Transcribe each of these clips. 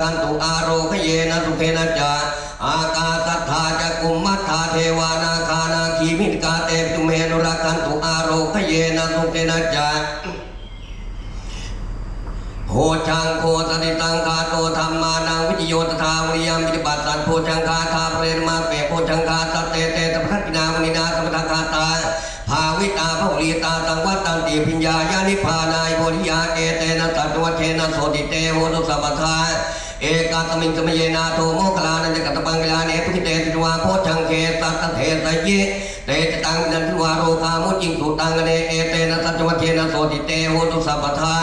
กันตุอาโรคเยนะสุเขนะจาอากาสัทธาจะกุมมัทธาเทวานาคานาคีมิกาเตตุเมนุรักันตุอาโรคเยนะสุเขนะจาโหชังโคตติตังคาโตธรรมานังวิจโยตถาวิริยมวิจบัสสันโพชังคาทาเปรมาเปโพชังคาสัตเตเตตปทักกินามณินาสมทคาตาภาวิตาภวรีตาตังวัตตันติพิญญาญานิพานายโพธิยาเอเตนะสัตวเทนะโสติเตโหตุสัพพทา เอกาตมิงสมเยนาโทโมคลานันจกัตปังกลาเนพุทิเตติวาโพชังเคสัตเทสยิเตจตังนันทิวาโรคามุจิงสุตังเนเอเตนะสัจวัเทนะโสติเตโหตุสัพพทา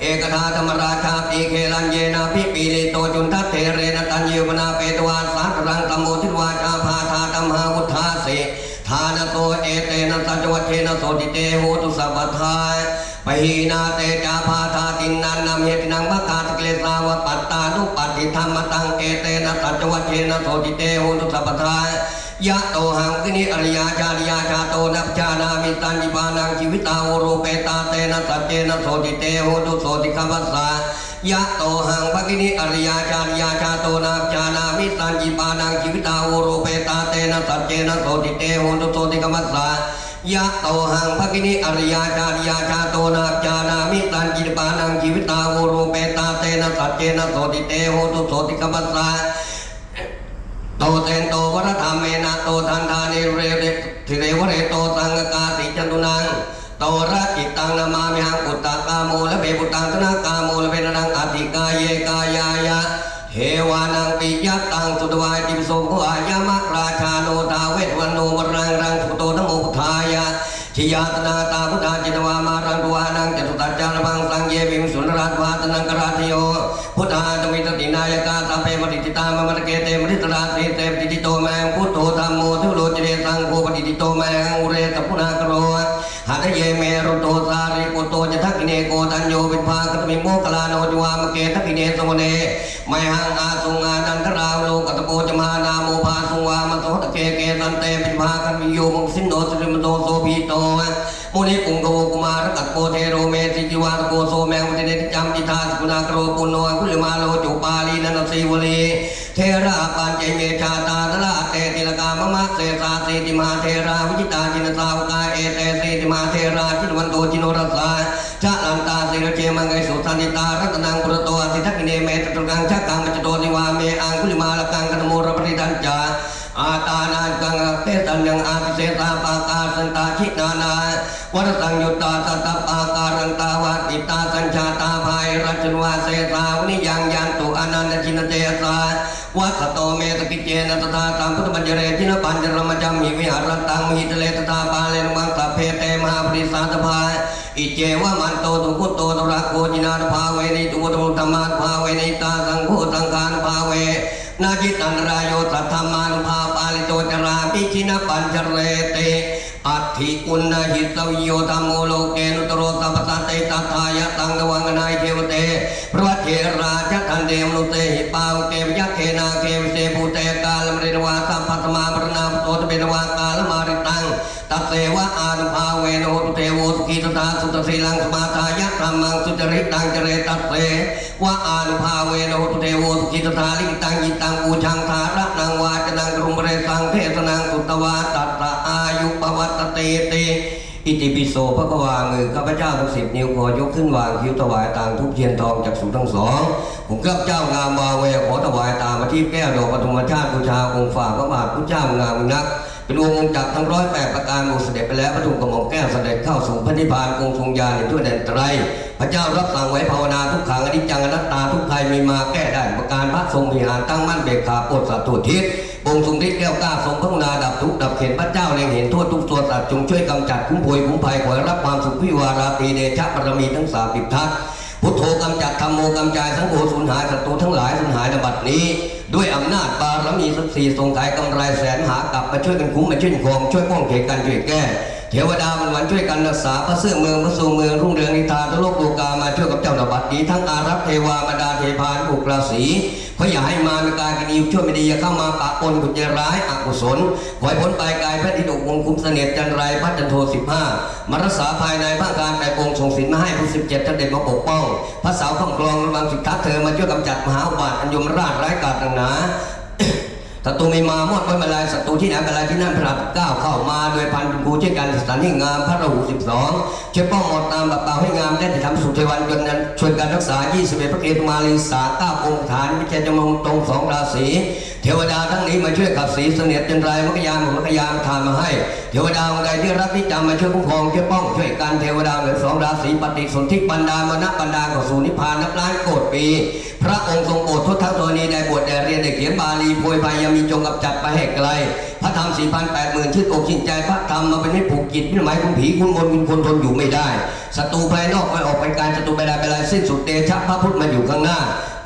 เอกทาธรรมราชาปีเคลันเยนาพิปีลิโตจุนทัตเทเรนตัญญิวนาเปตวาสัตรังตโมทิวาชาพาธาตัมหาวุธาสิทานโตเอเตนะสัจวัเทนะโสติเตโหตุสัพพทายปหีนาเตจาพาธาตินันนามเหตินังมะกาตเกาว ตุปัตติธรรมตังเอเตนะสัจวัเทนะโสติเตโหตุสัพพทายะโตหังกินิอริยาจาริยาชาโตนัพชานามิตันจิปานังชีวิตาโอโรเปตาเตนะสัจเจนะโสติเตโหตุโสติคัมปัสสายะโตหังภกินิอริยาจาริยาชาโตนัพชานามิตันจิปานังชีวิตาโอโรเปตาเตนะสัจเจนะโสติเตโหตุโสติคัมปัสสา ยะโตหังภกินิอริยาจาริยาชาโตนัพชานามิตันจิปานังชีวิตาโอโรเปตาเตนะสัจเจนะโสติเตโหตุโสติคัมปัสสาโตเตนโตวรธรรมเมนะโตทันทานิเรเรทิเรวเรโตสังกาติจันตุนังโตระจิตตังนามามิหังปุตตะกาโมและเบปุตตังธนากาโมและเบนนังอธิกายเยกายายะเทวานังปิยัตตังสุตวายติปโสภวายามะะชิยาตนาตาพุทธาจิตวามารังตุวานังจตุตัจจารบังสังเยวิมสุนราชวาตนังกราชโยพุทธาตมิตตินายกาสัพเพมติติตามมรเกเตมริตราสีเตปติติโตแมงพุทโธธรรมโมทุโลจเรสังโฆปฏิติโตแมงอุเรตพุนากโรหัตเยเมรุโตสาริปุโตจะทักกิเนโกตัญโยวิภาคตมิโมคลาโนจวามเกทักกิเนสมเนไมหังอาสุงานันทราวโลกตโกจมานาโมภาสุงวามโสตเกเกสันเตปิภาคันวิโยมงสินโดสริมโตโสพีโต มุนิปุงโกกุมารกัตโกเทโรเมสิจิวาตโกโสแมงวิเนติจัมปิทาสกุณากโรปุโนคุลิมาโลจุปาลีนันสีวลีเทระปัญเจเมชาตาตละเตติลกามะมะเสสาเสติมาเทราวิจิตาจินสาวกาเอเตเสติมาเทราจิตวันโตจิโนรัสสาชะลันตาสิรเจมังไกสุสันิตารัตนังปุรโตอสิทักกิเนเมตตุกังชักกังมัจจโตนิวาเมอังคุลิมาลกังกันโมรปริดันจา อาตานากังเตตัญญังอาภิเสตาปากาสันตาชินานาวัฏสังยุตตาตตาปาการังตาวาติตาสัญชาตาภายรัชนวาเสตาวนิยังยันตุอนันตจินเตสาวัฏโตเมตกิเจนะตถาตัมพุทธมัจเจเรจินปัญจรมจัมมิวิหารตังมิหิตเลตถาปาเลนมังสัพเพเตมหาปริสาตภาอิเจวะมันโตตุกุโตตระโกจินาตภาเวนิตุวุตมุตตมาตภาเวนิตาสังโฆสังฆานภาเว นาจิตันรายโยสัทธมานุภาปาลิโตจราปิชินปัญจเรเตอัตถิอุณนหิตวิโยธรรมโมโลเกนุตโรสัพพะเตตัทายะตังกวังนายเทวเตพระเทราชทันเดมนุเตหิปาวเกมยักเคนาเกมเสภูเตกาลมริรวาสัมพัตมาปรณา โตตเปนวากาลมาริตังตัดเสวะอานุภาเวโนตุเทโวสุขีตตาสุตสีลังสมาทายะธรรมังสุจริตังเจเรตัดเสวะอานุภาเวโนตุเทโวสุขีตตาลิกตังยิตังปูชังทาระนังวาจนังกรุงเรสังเทศนังสุตวาตัตตะอายุปวัตเตเต อิติปิโสพระกวามือข้าพเจ้าทั้งสิบนิ้วขอยกขึ้นวางคิ้วถวายต่างทุกเทียนทองจากสูทั้งสองผมข้าพเจ้างามมาเวขอถวายตามาที่แก้วดอกปฐมชาติบูชาองค์ฝ่าพระบาทพระเจ้างามนักเป็นองค์องค์จักรทั้งร้อยแปดประการมูเสด็จไปแล้วพระทุกกระหม่อมแก้วเสด็จเข้าสู่พระนิพพานองค์ทรงญาณในทั่วแดนไตรพระเจ้ารับสั่งไว้ภาวนาทุกขังอนิจจังอนัตตาทุกภัยมีมาแก้ได้ประการพระทรงวิหารตั้งมั่นเบิกขาปลดสัตว์ทั่วทิศ งทรงฤทธิ์แก้วกล้าทรงข้องนาดับทุกข์ดับเข็นพระเจ้าเล็งเห็นทั่วทุกตัวสัตว์จงช่วยกำจัดคุ้มพวยคุ้มภัยขอรับความสุขพิวาราตีเดชะบารมีทั้งสามสิบทัศน์ พุทโธกำจัดธรรมโมกำจายสังโฆสูญหายศัตรูทั้งหลายสูญหายในบัดนี้ ด้วยอำนาจบารมีสักสี่ทรงขายกำไรแสนหากลับมาช่วยกันคุ้มมาช่วยครองช่วยป้องเขตกันช่วยแก้เทวดามันวันช่วยกันรักษาพระเสื่อเมืองพระสูเมืองรุ่งเรืองนิทานทั้งโลกโลกามาช่วยกับเจ้าหน้าบัดนี้ทั้งอารักษ์เทวามาดาเทพานบุกราศีเพราะอย่าให้มามีการกินอิวช่วยไม่ดีอย่าเข้ามาปะปนกุญแจร้ายอกุศลขอให้พ้นไปกายพระธิดกวงคุ้มเสนียดจันไรพัฒจันโทสิบห้ามารักษาภายในพระการแต่องค์ทรงศีลมาให้ผู้สิบเจ็ดท่านเด็กมาปกป้องพระสาวข้องกรองระวังสุดทัศเธอมาช่วยกำจัดมหาบาทอันยมราชร้ายกาจต่างหนา ศัตรูไม่มามอดไว้มาลายศัตรูที่ไหนมาลายที่นั่นพระรามเก้าเข้ามาโดยพันธุ์ครูช่วยกันสถานที่งามพระราหูสิบสองเช่วยป้องหมดตามแบบเปล่าให้งามได้ที่ทำสุเทวันยนนั้นชวยกันรักษา 21 พระเกตุมาลีสาเก้าองค์ฐานวิจัยจำลองตรงสองราศีเทวดาทั้งนี้มาช่วยขับสีเสนียดจันไรมกยามมกยามทานมาให้ เทวดาองค์ใดที่รักที่จำมาช่วยคุ้มครองช่วยป้องช่วยกันเทวดาเหลือสองราศีปฏิสนธิปันดามณปันดาข้าสู่นิพพานนับล้านโกดปี พระองค์ทรงโอดทุกทั้งตัวนี้ได้บวชได้เรียนได้เขียนบาลีโพยพายามีจงกับจัดไปให้ไกล พระธรรมสี่พันแปดหมื่นชื่นอกชินใจพระธรรมมาเป็นให้ผูกจิตพิหมายคุณผีคุณมนต์คุณคนทนอยู่ไม่ได้ศัตรูภายนอกไปออกไปการศัตรูไปได้ไปไรสิ้นสุดเดชะพระพุทธมาอยู่ข้างหน้า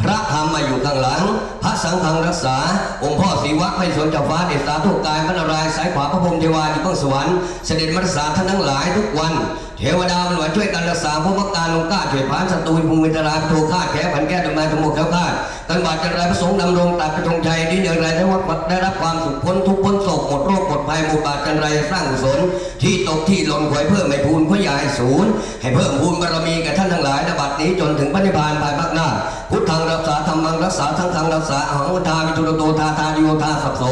พระธรรมมาอยู่ข้างหลัง พระสังฆังรักษา องค์พ่อศรีวะไม่สนจะฟ้าเดชสาทุกกายพระนารายณ์สายขวาพระพรหมเทวาอยู่เบื้องสวรรค์เสด็จมารษาท่านทั้งหลายทุกวัน เทวดามันหวช่วยกันรักษาพระมักการลงกล้าเถิดพานศัตรูภูมิตราโทฆาตแข้ผันแก้ดำเนินธรรมกแก้วคาด กันบาดจันไรพระสงฆ์ดำรงตัดประจงใจดีเดือดไรได้วัดได้รับความสุขพ้นทุกข์พ้นโศกหมดโรคหมดภัยหมดบาดจันไรสร้างกุศลที่ตกที่หล่นขวยเพิ่มให้พูนขวยใหญ่ศูนย์ให้เพิ่มพูนบารมีกับท่านทั้งหลายนบัดนี้จนถึงพระนิพพานภายภาคหน้า พุทธังรักษาธรรมังรักษาทั้งทางรักษาอหังวัฏามิจุลโตทาทานิโยทาสัพโส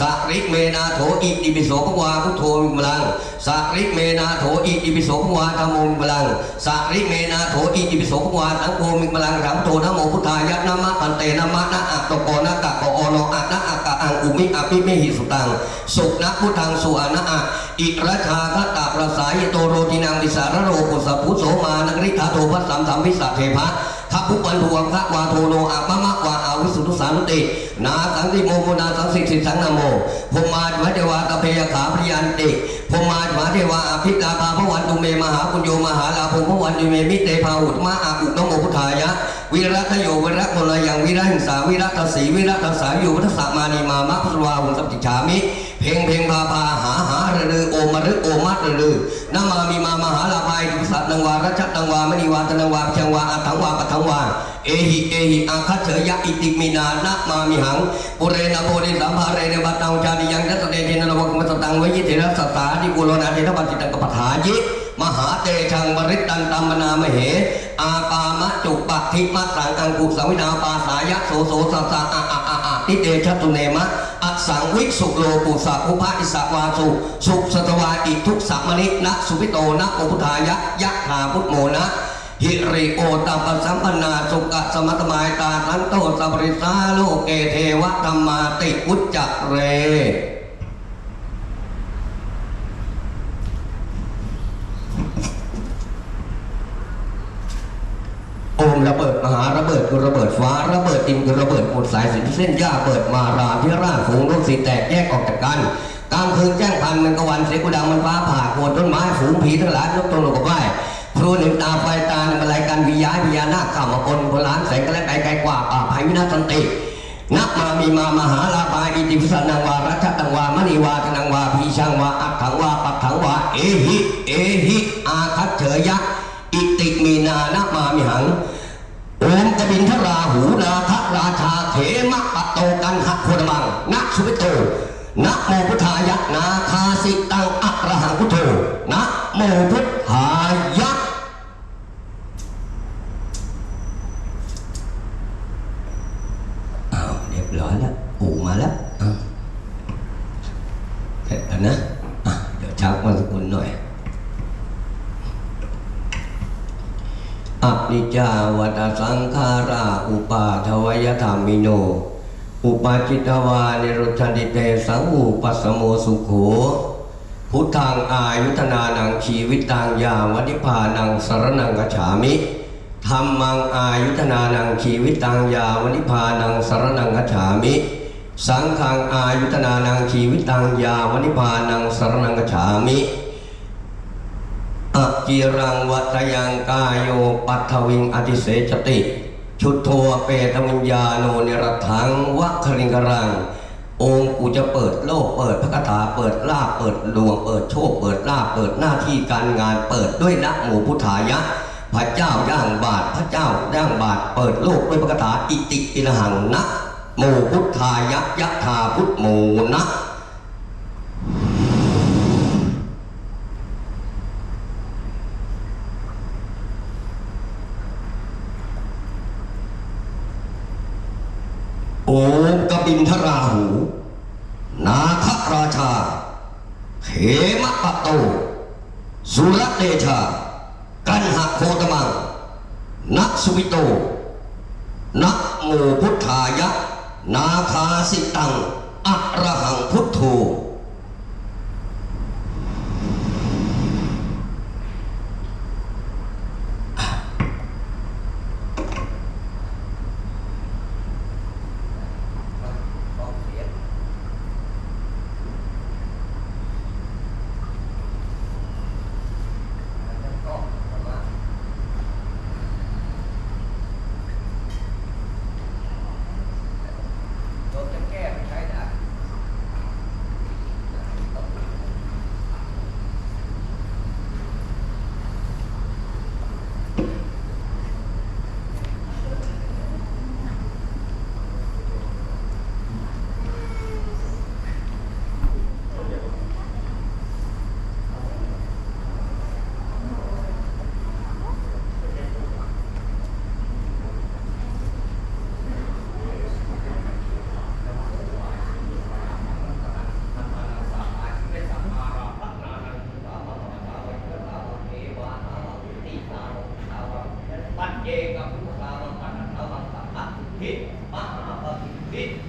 สะริเมนาโถอิติปิโสภวาพุทโธมิมลังสะริเมนาโถอิติปิโสภวาธรรมโมมิมลังสะริเมนาโถอิติปิโสภวาสังโฆมิมลังสัมโทนะโมพุทธายะนะมะปันเตนะมะนะอะตโกนะกะกโอโนอะนะอะกะอังอุมิอะปิเมหิสุตัง สุนะพุทังสุอานะอะอิระชาคตาประสายโตโรตินังดิสารโรปุสสะพุโสมานักริธาโทพัสสัมสัมวิสัทเทพะ ทัพพุปันทวงพระวาโทโนอะมะมะวาอาวิสุทธุสานุตินาสังติโมโมนาสังสิทธิสังนโมพมมาจวะเทวาตะเพยขาพริยันติพมมาจวะเทวาอภิลาภาพวันตุเมมหาปุญโยมหาลาภพวันตุเมมิเตภาหุตมะอาอุตโนมพุทธายะวิรัตโยวิรัตโมลยังวิรัหิงสาวิรัตสีวิรัตสายุวัฏสามานีมามะพุทวาหุสัพจิฉามิ เพลงเพลงพาพาหาหาเรือโอมารึโอมัดเรือนามามีมามหาลาภัยทุสัตนังวารัชตังวามณีวาตนังวาเพียงวาอัตังวาปัทังวาเอหิเอหิอาคัตเถยะอิติมินานะมามิหังปุเรนะโพธิสัมภาเรเนวัตตังจาริยังนัตเตเจนะรวังมัตตังวิยิเทระสตาดิกุโลนาเทนะปัจจิตังกปถายิมหาเตชังบริตตันตัมมนามเห อาปามะจุปะทิมะสังอังกุสังวินาปาสายะโสโสสัสสะอะอะอะอะติเตชะตุเนมะ สังวิสุโลปุสะอุปะอิสวาสุ สุสตวาอิทุกสัมมณินะสุพิโตนะโอพุทธายะยะถาพุทโมนะหิริโอตัปสัมปนาสุกะสมัตมายตาสันโตสัปริสาโลเกเทวะธรรมาติอุจจเรโอมระเบิดมหาระเบิดคือระเบิด ฟ้าระเบิดดินระเบิดหมดสายสินเส้นหญ้าเบิดมาราที่ร่างฝูงลูกสีแตกแยกออกจากกันกลางคืนแจ้งพันมันกวันเสียงกุดังมันฟ้าผ่าโคนต้นไม้ฝูงผีทั้งหลายยกตัวลงกับไหวครูหนึ่งตาไฟตาหนึ่งอะไรกันวิญญาณวิญญาณนาคข้ามาปนโบราณแสงกระแลไกลไกลกว่าป่าภัยวินาศสันตินักมามีมามหาลาภาอิติพิสันังวารัชตังวามณีวาธนังวาพีชังวาอัตถังวาปัตถังวาเอหิเอหิอาคัตเถยะอิติมีนานะมามิหัง โอมกบินทราหูนาทราชาเถมะปะโตกันหะโคดมังนะสุวิโตนะโมพุทธายะนาคาสิตังอักระหังพุทโธนะโมพุทธายะอ้าวเรียบร้อยแล้วปู่มาแล้วอ้าวเสร็จแล้วนะอะเดี๋ยวชักมาสกุลหน่อย อนิจาวัตสังขาราอุปาทวยธรรมิโน อุปาจิตวานิรุชนิเตสังอุปัสสโมสุโข พุทธังอายุธนานังชีวิตตังยาวนิพานังสรนังกฉามิธรรมังอายุธนานังชีวิตตังยาวนิพานังสรนังกฉามิ สังฆังอายุธนานังชีวิตตังยาวนิพานังสรนังกฉามิ อจิรังวัตยังกายโยปัทวิงอติเสจติ ชุดโทเปตวิญญาโนเนรถังวัคริงกรัง องค์กูจะเปิดโลกเปิดพระคาถาเปิดลาเปิดดวงเปิดโชคเปิดลาเปิดหน้าที่การงานเปิดด้วยนะโมพุทธายะ พระเจ้าย่างบาทพระเจ้าย่างบาทเปิดโลกด้วยพระคาถาอิติอิลหังนะโมพุทธายะยะธาพุทโมนะ โอมกบินทราหู นาคราชา เขมปะโต สุรเดชา กันหะโคตมัง นักสุวิโต นักโมพุทธายะ นาคาสิตังอะระหังพุทโธ 및, 아, 아, 아, 및,